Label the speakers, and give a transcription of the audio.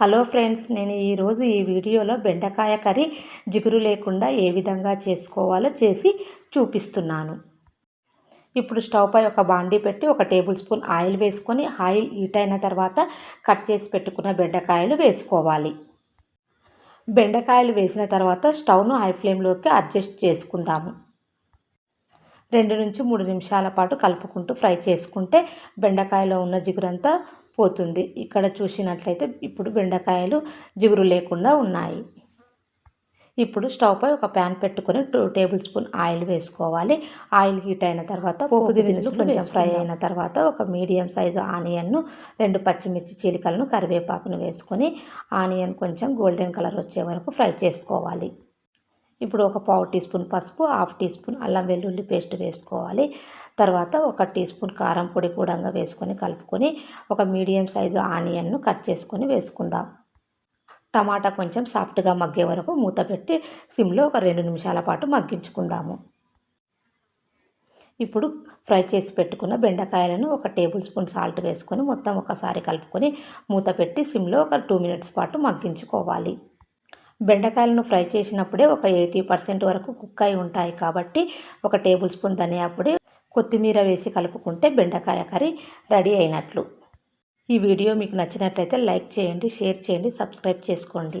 Speaker 1: Hello friends నేను ఈరోజు ఈ వీడియోలో బెండకాయ కర్రీ జిగురు లేకుండా ఏ విధంగా చేసుకోవాలో చేసి చూపిస్తున్నాను. ఇప్పుడు స్టవ్ పై ఒక బాండీ పెట్టి ఒక టేబుల్ స్పూన్ ఆయిల్ వేసుకొని ఆయిల్ హీట్ అయిన తర్వాత కట్ చేసి పెట్టుకున్న బెండకాయలు వేసుకోవాలి. బెండకాయలు వేసిన తర్వాత స్టవ్ను హై ఫ్లేమ్లోకి అడ్జస్ట్ చేసుకుందాము. రెండు నుంచి మూడు నిమిషాల పాటు కలుపుకుంటూ ఫ్రై చేసుకుంటే బెండకాయలో ఉన్న జిగురంతా పోతుంది. ఇక్కడ చూసినట్లయితే ఇప్పుడు బెండకాయలు జిగురు లేకుండా ఉన్నాయి. ఇప్పుడు స్టవ్ పై ఒక ప్యాన్ పెట్టుకొని టూ టేబుల్ స్పూన్ ఆయిల్ వేసుకోవాలి. ఆయిల్ హీట్ అయిన తర్వాత పోపు దినుసులు కొంచెం ఫ్రై అయిన తర్వాత ఒక మీడియం సైజు ఆనియన్ను రెండు పచ్చిమిర్చి చీలికలను కరివేపాకును వేసుకొని ఆనియన్ కొంచెం గోల్డెన్ కలర్ వచ్చే వరకు ఫ్రై చేసుకోవాలి. ఇప్పుడు ఒక పావు టీ స్పూన్ పసుపు హాఫ్ టీ స్పూన్ అల్లం వెల్లుల్లి పేస్ట్ వేసుకోవాలి. తర్వాత ఒక టీ స్పూన్ కారం పొడి కూడా వేసుకొని కలుపుకొని ఒక మీడియం సైజు ఆనియన్ను కట్ చేసుకొని వేసుకుందాం. టమాటా కొంచెం సాఫ్ట్గా మగ్గే వరకు మూత పెట్టి సిమ్లో ఒక రెండు నిమిషాల పాటు మగ్గించుకుందాము. ఇప్పుడు ఫ్రై చేసి పెట్టుకున్న బెండకాయలను ఒక టేబుల్ స్పూన్ సాల్ట్ వేసుకొని మొత్తం ఒకసారి కలుపుకొని మూత పెట్టి సిమ్లో ఒక టూ మినిట్స్ పాటు మగ్గించుకోవాలి. బెండకాయలను ఫ్రై చేసినప్పుడే ఒక ఎయిటీ పర్సెంట్ వరకు కుక్ అయి ఉంటాయి కాబట్టి ఒక టేబుల్ స్పూన్ ధనియా పొడి కొత్తిమీర వేసి కలుపుకుంటే బెండకాయ కర్రీ రెడీ అయినట్లు. ఈ వీడియో మీకు నచ్చినట్లయితే లైక్ చేయండి షేర్ చేయండి సబ్స్క్రైబ్ చేసుకోండి.